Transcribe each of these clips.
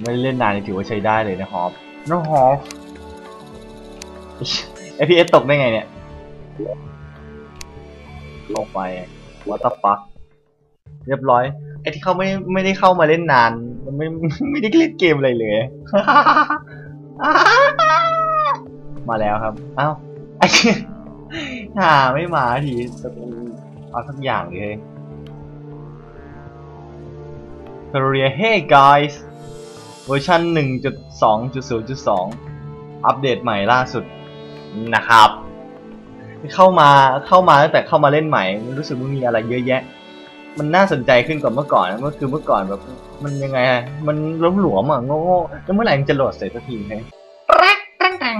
ไม่ได้เล่นนานนี่ถือว่าใช้ได้เลยนะฮอปน้องฮอป FPS ตกได้ไงเนี่ยเข้าไป what the fuck เรียบร้อยไอ้ที่เขาไม่ไม่ได้เข้ามาเล่นนานมันไม่ไม่ได้เล่นเกมอะไรเลยมาแล้วครับเอ้าไอ้เหี้ยหาไม่มาทีเอาสักอย่างเลยเฮ้ย Career Hey guys เวอร์ชัน1.2.0.2 อัปเดตใหม่ล่าสุดนะครับ เข้ามาเข้ามาตั้งแต่เข้ามาเล่นใหม่ รู้สึกว่ามีอะไรเยอะแยะ มันน่าสนใจขึ้นกว่าเมื่อก่อนนะเมื่อคือเมื่อก่อนแบบมันยังไงอะมันล้มหลวมอะโง่ๆแล้วเมื่อไหร่มันจะโหลดเสร็จสักทีเฮ้ยตั้งแต่ง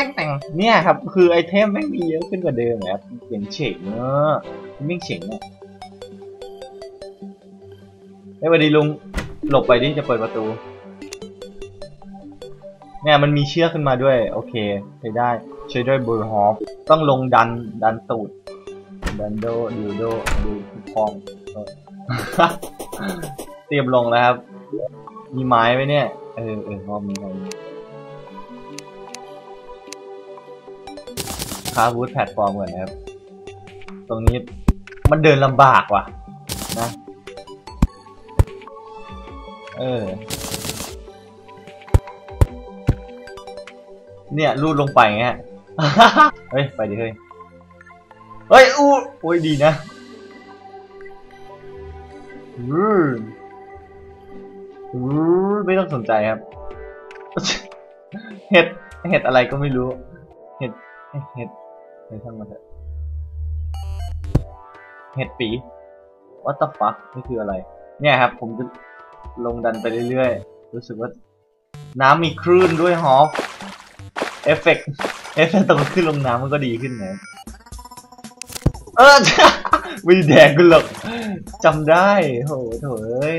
ตั้งแต่งเนี่ยครับคือไอเทมแม่มีเยอะขึ้นกว่าเดิมนะครับอย่างเฉงเนอะไม่งเฉงเนี่ยเฮ้วัสดีลุงหลบไปดิจะเปิดประตู เนี่ยมันมีเชือกขึ้นมาด้วย โอเคใช้ได้ช่วยด้วยบูร์ฮอฟต้องลงดันดันตูดดันโดดิวโดดูพองเออเตรียมลงแล้วครับ มีไม้ไหมเนี่ย เออเออพอมีไม้คาบูทแพลตฟอร์มก่อนนะครับ ตรงนี้มันเดินลำบากว่ะนะ เออ เนี่ยรูดลงไปเงี้ยเฮ้ย ไปดิเฮ้ย เฮ้ย อู้โอ้ยดีนะอืออือไม่ต้องสนใจครับ เห็ด เห็ดอะไรก็ไม่รู้ เห็ด เห็ดเห็ดเห็ดช่างมันเถอะเห็ดปี what the fuck นี่คืออะไร เนี่ยครับ ผมจะลงดันไปเรื่อยๆ รู้สึกว่า น้ำมีคลื่นด้วยฮอฟ เอฟเฟกต์เอฟเฟกต์ตอนขึ้นลงน้ำมันก็ดีขึ้นนะเออไม่แดกกูหรอกจำได้โหโถเอ้ย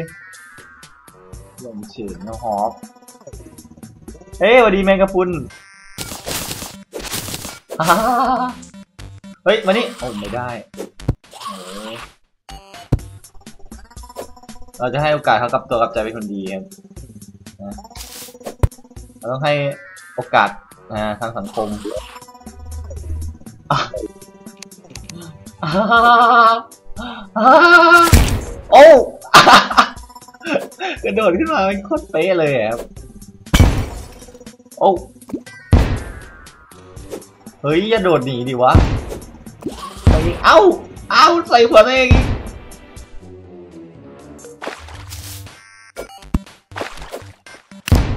ลงเฉียงนะฮอปเฮ้ยวัสดีแมงกะพุนเฮ้ยมานี่โอ้ไม่ได้เราจะให้โอกาสเขากลับตัวกลับใจเป็นคนดีครับนะเราต้องให้โอกาส นะทางสังคมโอ้กระโดดขึ้นมาโคตรเป๊ะเลยอะครับโอ้เฮ้ยอย่าโดดหนีดิวะเอาอีกเอ้าเอ้าใส่หัวเอง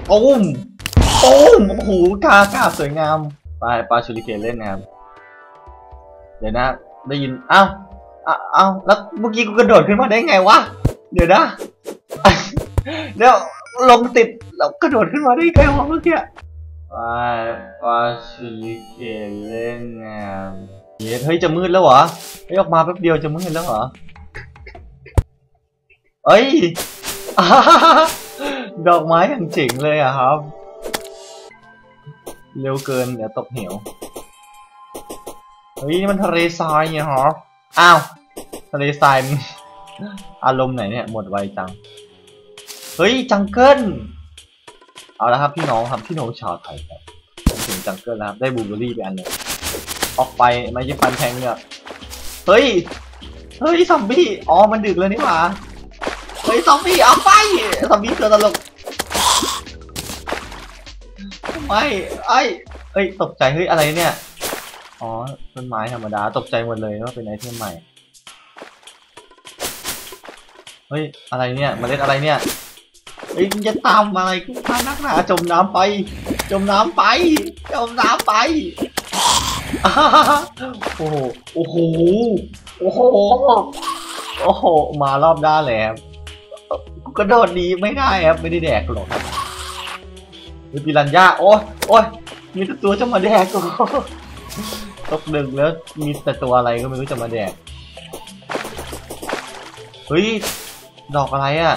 โอ้ม ตุ้มโอ้โหกากาสวยงามไปปลาชูริเคนเล่นนะครับ เดี๋ยวนะ ได้ยินเอ้าเอ้าเอ้าแล้วเมื่อกี้กูกระโดดขึ้นมาได้ไงวะ เดี๋ยวนะเดี๋ยวลงติดแล้วกระโดดขึ้นมาได้ไงวะเมื่อกี้ไปปลาชูริเคนเล่นงามเฮ้ยเฮ้ยจะมืดแล้วเหรอเฮ้ยออกมาแป๊บเดียวจะมืดแล้วเหรอเอ้ย ดอกไม้อย่างเจ๋งเลยอะครับ เร็วเกินเดี๋ยวตกเหว เฮ้ยนี่มันทะเลทรายเนี่ยฮะอ้าว ทะเลทรายอารมณ์ไหนเนี่ย หมดไวจัง เฮ้ย จังเกิล เอาละครับพี่น้องครับพี่น้องชาวไทยครับถึงจังเกิลแล้วครับ ได้บูเบอรี่ไปอันหนึ่งออกไปไม่ใช่ฟันแทงเนี่ยเฮ้ย เฮ้ยซอมบี้ อ๋อ มันดึกแล้วนี่หว่า เฮ้ยซอมบี้เอาไปซอมบี้ตัวตลก ไม่ไอ้เอ้ยตกใจเฮ้ยอะไรเนี่ย อ๋อต้นไม้ธรรมดาตกใจหมดเลยว่าเป็นไอเทมใหม่ เฮ้ยอะไรเนี่ยเมล็ดอะไรเนี่ยเฮ้ยมึงจะตามอะไรกูพานักหนาจมน้ำไป จมน้ำไป จมน้ำไปโอ้โหโอ้โหโอ้โหโอ้โหมารอบด้านเลยครับกูกระโดดนีไม่ได้ครับไม่ได้แดกหรอก มีปิรันย่าโอ้ยโอ้ยมีแต่ตัวจะมาแดกกูตกดึกแล้วมีแต่ตัวอะไรก็ไม่รู้จะมาแดกเฮ้ยดอกอะไรอะ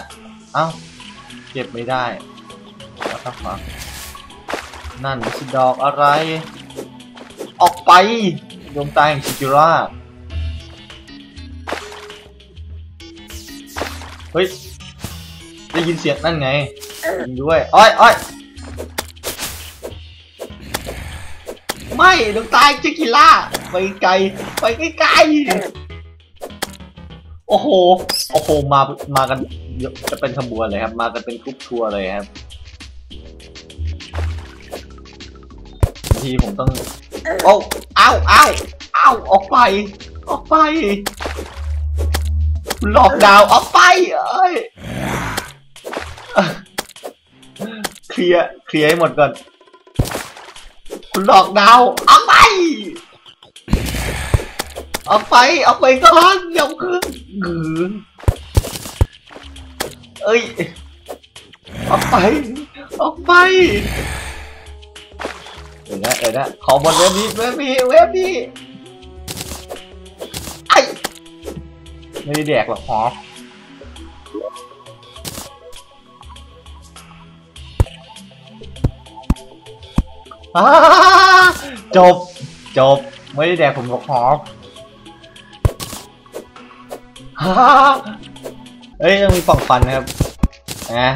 เอ้าเก็บไม่ได้แล้วครับนั่นไม่ใช่ดอกอะไร ออกไปดวงตาแห่งชิจิระเฮ้ย ได้ยินเสียงนั่นไงยิงด้วย อ้อยอ้อย ไม่ดวงตายเจกิล่าไปไกลไปไกลโอ้โหโอ้โหมามากันเยอะจะเป็นขบวนเลยครับ มากันเป็นกรุ๊ปทัวร์เลยครับทีผมต้องโอ้เอาเอาเอาออกไป ออกไปหลอกดาวออกไปเอ้ยเคลียร์เคลียร์ให้หมดก่อน คุณหลอกดาวน์ออกไปออกไปออกไปก่อนเดี๋ยวคือหือเอ้ยออกไปออกไปเดี๋ยวนะเดี๋ยวนะขอบนเว็บนี้เว็บนี้เว็บนี้ไอไม่ได้แดกหรอกหอ อ่าจบ จบ ไม่ได้แดกผมหรอกหอฮ่าเอ้ยต้องมีฝั่งฟันนะครับนะ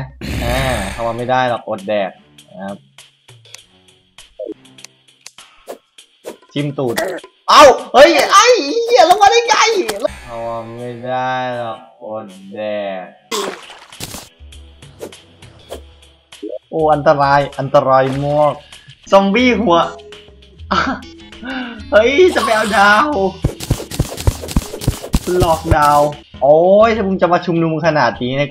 อ่าเข้ามาไม่ได้หรอกอดแดกนะครับจิ้มตูด เอ้า เฮ้ย ไอ้เหี้ยลงมาได้ไงเอาไม่ได้หรอกอดแดก โอ้ อันตราย อันตรายมาก ซอมบี้หัว เฮ้ยจะไปเอาดาวหลอกดาว โอ้ยถ้ามึงจะมาชุมนุมขนาดนี้นะ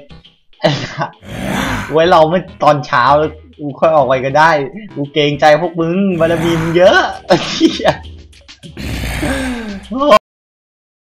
ไว้เราไม่ตอนเช้าแล้วกูค่อยออกไปก็ได้ กูเกรงใจพวกมึงบารมีมึงเยอะเหี้ยโอ้